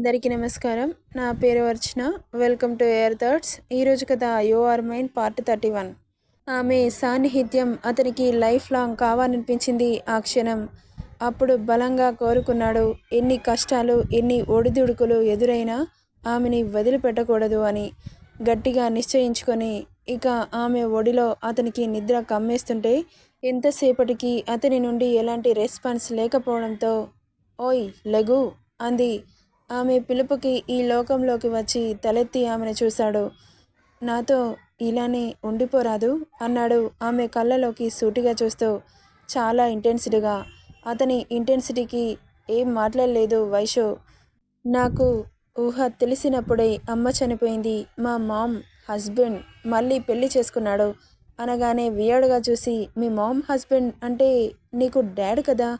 అందరికీ నమస్కారం. నా పేరు Archana. Welcome to air thirds ఈరోజు కథ your mind part thirty one. ఆమె సాన్నిహిత్యం అతనికి లైఫ్ లాంగ్ కావాలనిపించింది ఆ క్షణం. అప్పుడు బలంగా కోరుకున్నాడు ఎన్ని కష్టాలు ఎన్ని ఒడిదుడుకులు ఎదురైనా ఆమెని వదిలిపెట్టకూడదు అని. గట్టిగా నిశ్చయించుకొని ఇక ఆమె ఒడిలో అతనికి నిద్ర కమ్మేస్తుంటే ఎంతసేపటికి అతని నుండి ఎలాంటి రెస్పాన్స్ లేకపోవడంతో ఓయ్ లఘు అంది. ఆమె పిలుపుకి ఈ లోకంలోకి వచ్చి తలెత్తి ఆమెను చూశాడు. నాతో ఇలానే ఉండిపోరాదు అన్నాడు ఆమె కళ్ళలోకి సూటిగా చూస్తూ. చాలా ఇంటెన్సిటీగా. అతని ఇంటెన్సిటీకి ఏం మాట్లాడలేదు వైషు. నాకు ఊహ తెలిసినప్పుడే అమ్మ చనిపోయింది. మా మామ్ హస్బెండ్ మళ్ళీ పెళ్ళి చేసుకున్నాడు. అనగానే వియర్డ్గా చూసి మీ మామ్ హస్బెండ్ అంటే నీకు డాడ్ కదా?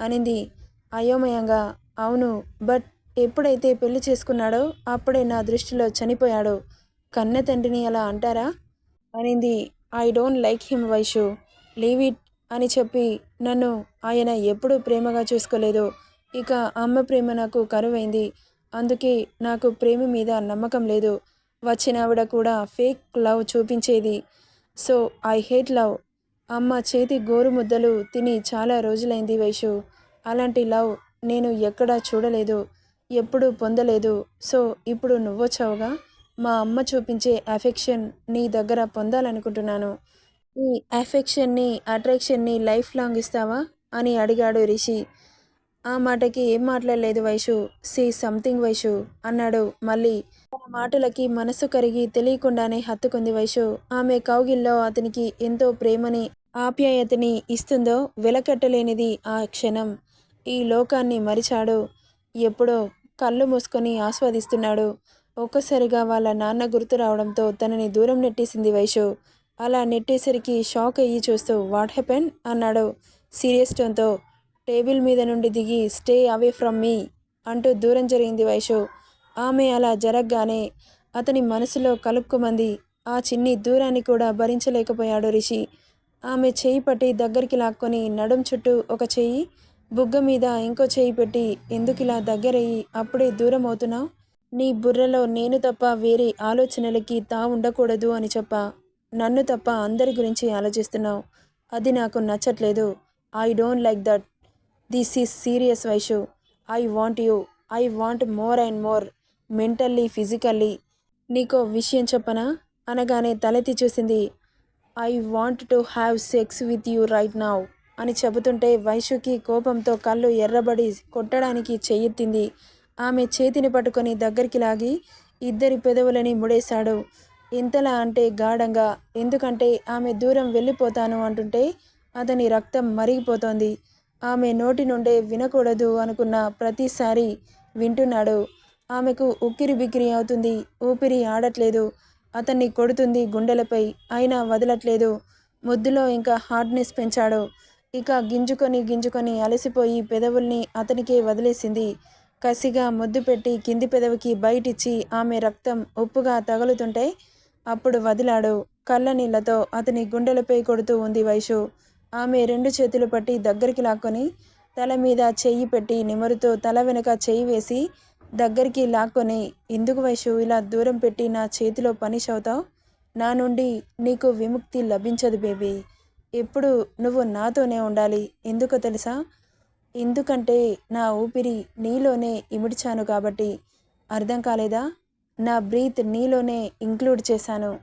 అనింది అయోమయంగా. అవును బట్ ఎప్పుడైతే పెళ్ళి చేసుకున్నాడో అప్పుడే నా దృష్టిలో చనిపోయాడు. కన్న తండ్రిని అలా అంటారా? అనింది. I don't like him Vaishu. Leave it అని చెప్పి నన్ను ఆయన ఎప్పుడూ ప్రేమగా చూసుకోలేదు. ఇక అమ్మ ప్రేమ నాకు కరువైంది. అందుకే నాకు ప్రేమ మీద నమ్మకం లేదు. వచ్చిన ఆవిడ కూడా ఫేక్ లవ్ చూపించేది. So I hate love. అమ్మ చేతి గోరు ముద్దలు తిని చాలా రోజులైంది వైషు. అలాంటి లవ్ నేను ఎక్కడా చూడలేదు. ఎప్పుడూ పొందలేదు. సో ఇప్పుడు నువ్వొచ్చావుగా? మా అమ్మ చూపించే అఫెక్షన్ నీ దగ్గర పొందాలనుకుంటున్నాను. ఈ అఫెక్షన్ని అట్రాక్షన్ని లైఫ్ లాంగ్ ఇస్తావా? అని అడిగాడు రిషి. ఆ మాటకి ఏం మాట్లాడలేదు వైషు. సి సంథింగ్ వైషు అన్నాడు మళ్ళీ. తన మాటలకి మనసు కరిగి తెలియకుండానే హత్తుకుంది వైషు. ఆమె కౌగిల్లో అతనికి ఎంతో ప్రేమని ఆప్యాయతని ఇస్తుందో వెలకట్టలేనిది ఆ క్షణం. ఈ లోకాన్ని మరిచాడు. ఎప్పుడో కళ్ళు మూసుకొని ఆస్వాదిస్తున్నాడు. ఒక్కసారిగా వాళ్ళ నాన్న గుర్తు రావడంతో తనని దూరం నెట్టేసింది వైషు. అలా నెట్టేసరికి షాక్ అయ్యి చూస్తూ వాట్ హ్యాపెన్? అన్నాడు. సీరియస్ టోన్తో టేబుల్ మీద నుండి దిగి స్టే అవే ఫ్రమ్ మీ అంటూ దూరం జరిగింది వైషు. ఆమె అలా జరగగానే అతని మనసులో కలుపుకుమంది ఆ చిన్ని దూరాన్ని కూడా భరించలేకపోయాడు రిషి. ఆమె చేయి పట్టి దగ్గరికి లాక్కొని నడుం చుట్టూ ఒక చెయ్యి బుగ్గ మీద ఇంకో చేయి పెట్టి ఎందుకు ఇలా దగ్గరయ్యి అప్పుడే దూరం అవుతున్నావు? నీ బుర్రలో నేను తప్ప వేరే ఆలోచనలకి తా ఉండకూడదు అని చెప్ప. నన్ను తప్ప అందరి గురించి ఆలోచిస్తున్నావు. అది నాకు నచ్చట్లేదు. I don't like that. This is serious Vaishu. I want you. I want more and more. Mentally physically. నీకో విషయం చెప్పనా? అనగానే తలెత్తి చూసింది. I want to have sex with you right now. అని చెబుతుంటే వైశుకి కోపంతో కళ్ళు ఎర్రబడి కొట్టడానికి చెయ్యెత్తింది ఆమె చేతిని పట్టుకొని దగ్గరికి లాగి ఇద్దరి పెదవులని ముడేశాడు. ఎంతలా అంటే గాఢంగా ఎందుకంటే ఆమె దూరం వెళ్ళిపోతాను అంటుంటే అతని రక్తం మరిగిపోతోంది. ఆమె నోటి నుండే వినకూడదు అనుకున్న ప్రతిసారి వింటున్నాడు. ఆమెకు ఉక్కిరి బిక్కిరి అవుతుంది ఊపిరి ఆడట్లేదు అతన్ని కొడుతుంది గుండెలపై అయినా వదలట్లేదు. ముద్దులో ఇంకా హార్డ్నెస్ పెంచాడు. ఇక గింజుకొని గింజుకొని అలసిపోయి పెదవుల్ని అతనికే వదిలేసింది. కసిగా ముద్దు పెట్టి కింది పెదవికి బయటిచ్చి ఆమె రక్తం ఉప్పుగా తగులుతుంటే అప్పుడు వదిలాడు. కళ్ళ నీళ్ళతో అతని గుండెలపై కొడుతూ ఉంది వైషు. ఆమె రెండు చేతులు పట్టి దగ్గరికి లాక్కొని తల మీద చెయ్యి పెట్టి నిమరుతో తల వెనుక చెయ్యి వేసి దగ్గరికి లాక్కొని ఎందుకు వైషు ఇలా దూరం పెట్టి నా చేతిలో పనిష్ అవుతావు నా నుండి నీకు విముక్తి లభించదు బేబీ. ఎప్పుడు నువ్వు నాతోనే ఉండాలి. ఎందుకో తెలుసా? ఎందుకంటే నా ఊపిరి నీలోనే ఇమిడ్చాను కాబట్టి. అర్థం కాలేదా? నా బ్రీత్ నీలోనే ఇంక్లూడ్ చేశాను.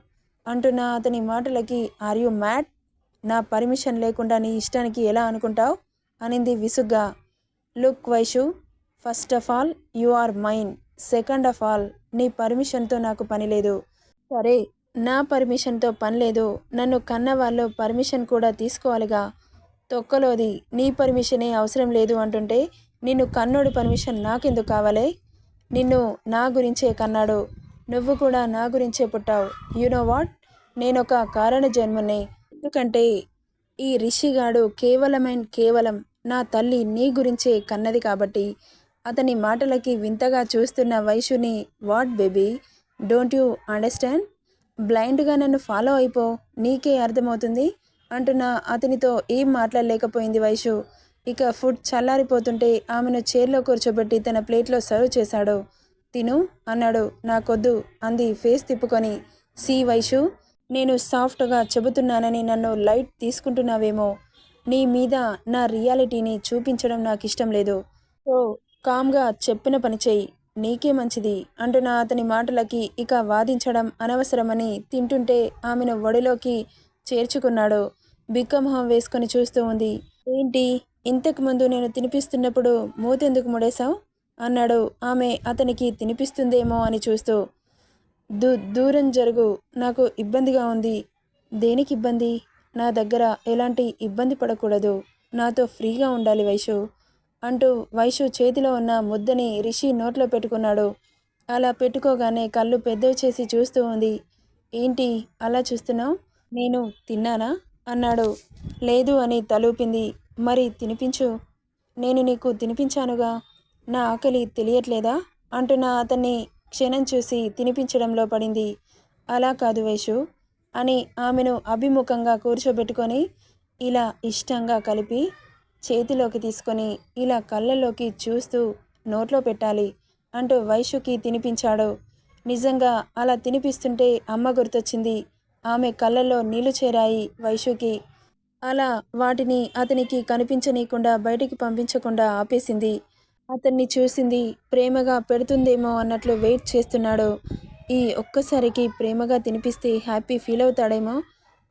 అంటున్న అతని మాటలకి ఆర్ యు మ్యాట్ నా పర్మిషన్ లేకుండా నీ ఇష్టానికి ఎలా అనుకుంటావు? అనింది విసుగ్గా. Look Vaishu first of all you are mine second of all నీ పర్మిషన్తో నాకు పని లేదు. సరే నా పర్మిషన్తో పని లేదు. నన్ను కన్న వాళ్ళు పర్మిషన్ కూడా తీసుకోవాలిగా. తొక్కలోది నీ పర్మిషనే అవసరం లేదు అంటుంటే నిన్ను కన్నోడి పర్మిషన్ నాకెందుకు కావాలే? నిన్ను నా గురించే కన్నాడు. నువ్వు కూడా నా గురించే పుట్టావు. యునో వాట్ నేనొక కారణ జన్మని. ఎందుకంటే ఈ రిషిగాడు కేవలమైన కేవలం నా తల్లి నీ గురించే కన్నది కాబట్టి అతని మాటలకి వింతగా చూస్తున్న వైషుని what baby? Don't you understand? బ్లైండ్గా నన్ను ఫాలో అయిపో నీకే అర్థమవుతుంది అంటున్న అతనితో ఏం మాట్లాడలేకపోయింది వైషు. ఇక ఫుడ్ చల్లారిపోతుంటే ఆమెను చైర్లో కూర్చోబెట్టి తన ప్లేట్లో సర్వ్ చేశాడు. తిను అన్నాడు. నాకొద్దు అంది ఫేస్ తిప్పుకొని. సి వైషు నేను సాఫ్ట్గా చెబుతున్నానని నన్ను లైట్ తీసుకుంటున్నావేమో. నీ మీద నా రియాలిటీని చూపించడం నాకు ఇష్టం లేదు. ఓ కామ్గా చెప్పిన పని చెయ్యి. నీకే మంచిది అంటున్న అతని మాటలకి ఇక వాదించడం అనవసరమని తింటుంటే ఆమెను ఒడిలోకి చేర్చుకున్నాడు. బిక్కమొహం వేసుకొని చూస్తూ ఉంది. ఏంటి? ఇంతకు ముందు నేను తినిపిస్తున్నప్పుడు మూతెందుకు ముడేశావు? అన్నాడు. ఆమె అతనికి తినిపిస్తుందేమో అని చూస్తూ. దూ దూరం జరుగు. నాకు ఇబ్బందిగా ఉంది. దేనికి ఇబ్బంది? నా దగ్గర ఎలాంటి ఇబ్బంది పడకూడదు. నాతో ఫ్రీగా ఉండాలి వైషు. అంటూ వైషు చేతిలో ఉన్న ముద్దని రిషి నోట్లో పెట్టుకున్నాడు. అలా పెట్టుకోగానే కళ్ళు పెద్దవి చేసి చూస్తూ ఉంది. ఏంటి అలా చూస్తున్నావు? నేను తిన్నానా? అన్నాడు. లేదు అని తలూపింది. మరి తినిపించు. నేను నీకు తినిపించానుగా. నా ఆకలి తెలియట్లేదా? అంటున్న అతన్ని క్షణం చూసి తినిపించడంలో పడింది. అలా కాదు వైషు అని ఆమెను అభిముఖంగా కూర్చోబెట్టుకొని ఇలా ఇష్టంగా కలిపి చేతిలోకి తీసుకొని ఇలా కళ్ళల్లోకి చూస్తూ నోట్లో పెట్టాలి అంటూ వైషుకి తినిపించాడు. నిజంగా అలా తినిపిస్తుంటే అమ్మ గుర్తొచ్చింది. ఆమె కళ్ళల్లో నీళ్ళు చేరాయి వైషుకి అలా వాటిని అతనికి కనిపించనీయకుండా బయటికి పంపించకుండా ఆపేసింది. అతన్ని చూసింది ప్రేమగా పెడుతుందేమో అన్నట్లు వెయిట్ చేస్తున్నాడు. ఈ ఒక్కసారికి ప్రేమగా తినిపిస్తే హ్యాపీ ఫీల్ అవుతాడేమో?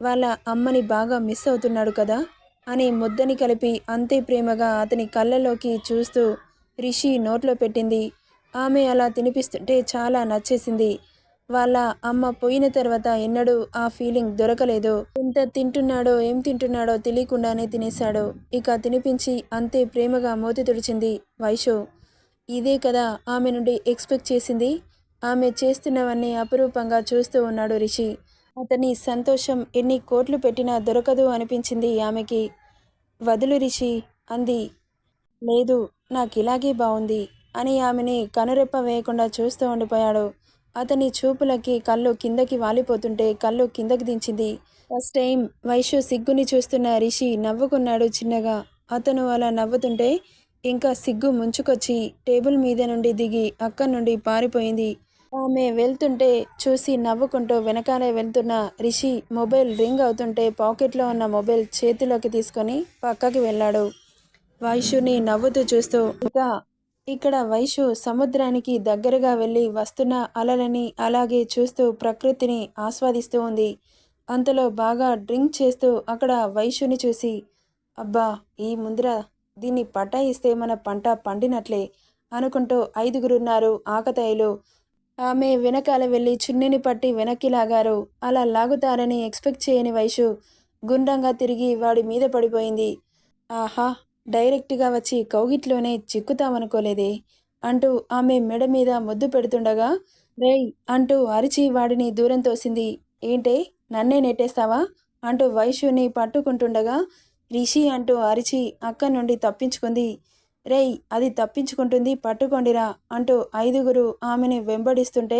వాళ్ళ అమ్మని బాగా మిస్ అవుతున్నాడు కదా? అని ముద్దని కలిపి అంతే ప్రేమగా అతని కళ్ళలోకి చూస్తూ రిషి నోట్లో పెట్టింది. ఆమె అలా తినిపిస్తుంటే చాలా నచ్చేసింది. వాళ్ళ అమ్మ పోయిన తర్వాత ఎన్నడూ ఆ ఫీలింగ్ దొరకలేదు. ఎంత తింటున్నాడో ఏం తింటున్నాడో తెలియకుండానే తినేశాడు. ఇక తినిపించి అంతే ప్రేమగా మోతి తుడిచింది వైషు. ఇదే కదా ఆమె నుండి ఎక్స్పెక్ట్ చేసింది? ఆమె చేస్తున్నవన్నీ అపురూపంగా చూస్తూ ఉన్నాడు రిషి. అతని సంతోషం ఎన్ని కోట్లు పెట్టినా దొరకదు అనిపించింది ఆమెకి. వదులు రిషి అంది. లేదు నాకు ఇలాగే బాగుంది అని ఆమెని కనురెప్ప వేయకుండా చూస్తూ ఉండిపోయాడు. అతని చూపులకి కళ్ళు కిందకి వాలిపోతుంటే కళ్ళు కిందకి దించింది. ఫస్ట్ టైం వైషు సిగ్గుని చూస్తున్న రిషి నవ్వుకున్నాడు చిన్నగా. అతను అలా నవ్వుతుంటే ఇంకా సిగ్గు ముంచుకొచ్చి టేబుల్ మీద నుండి దిగి అక్కడి నుండి పారిపోయింది. ఆమె వెళ్తుంటే చూసి నవ్వుకుంటూ వెనకాలే వెళ్తున్న రిషి మొబైల్ రింగ్ అవుతుంటే పాకెట్లో ఉన్న మొబైల్ చేతిలోకి తీసుకొని పక్కకి వెళ్ళాడు. వైషుని నవ్వుతూ చూస్తూ ఇంకా ఇక్కడ వైషు సముద్రానికి దగ్గరగా వెళ్ళి వస్తున్న అలలని అలాగే చూస్తూ ప్రకృతిని ఆస్వాదిస్తూ ఉంది. అంతలో బాగా డ్రింక్ చేస్తూ అక్కడ వైషుని చూసి అబ్బా ఈ ముందర దీన్ని పటాయిస్తే మన పంట పండినట్లే అనుకుంటూ ఐదుగురున్నారు ఆకతాయిలు. ఆమె వెనకాల వెళ్ళి చున్నీని పట్టి వెనక్కి లాగారు. అలా లాగుతారని ఎక్స్పెక్ట్ చేయని వైషు గుండ్రంగా తిరిగి వాడి మీద పడిపోయింది. ఆహా డైరెక్ట్గా వచ్చి కౌగిట్లోనే చిక్కుతామనుకోలేదే అంటూ ఆమె మెడ మీద ముద్దు పెడుతుండగా రేయ్ అంటూ అరిచి వాడిని దూరం తోసింది. ఏంటే నన్నే నెట్టేస్తావా? అంటూ వైశ్యుని పట్టుకుంటుండగా రిషి అంటూ అరిచి అక్క నుండి తప్పించుకుంది. రేయ్ అది తప్పించుకుంటుంది పట్టుకోండిరా అంటూ ఐదుగురు ఆమెని వెంబడిస్తుంటే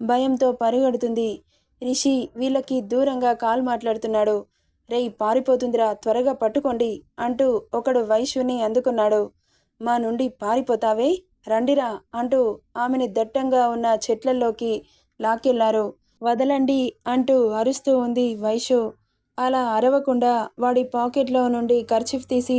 భయంతో పరిగెడుతుంది. రిషి వీళ్ళకి దూరంగా కాల్ మాట్లాడుతున్నాడు. రేయ్ పారిపోతుందిరా త్వరగా పట్టుకోండి అంటూ ఒకడు వైశ్యుని అందుకున్నాడు. మా నుండి పారిపోతావే? రండిరా అంటూ ఆమెని దట్టంగా ఉన్న చెట్లల్లోకి లాక్కెళ్ళారు. వదలండి అంటూ అరుస్తూ ఉంది వైషు అలా అరవకుండా వాడి పాకెట్లో నుండి ఖర్చిఫ్ తీసి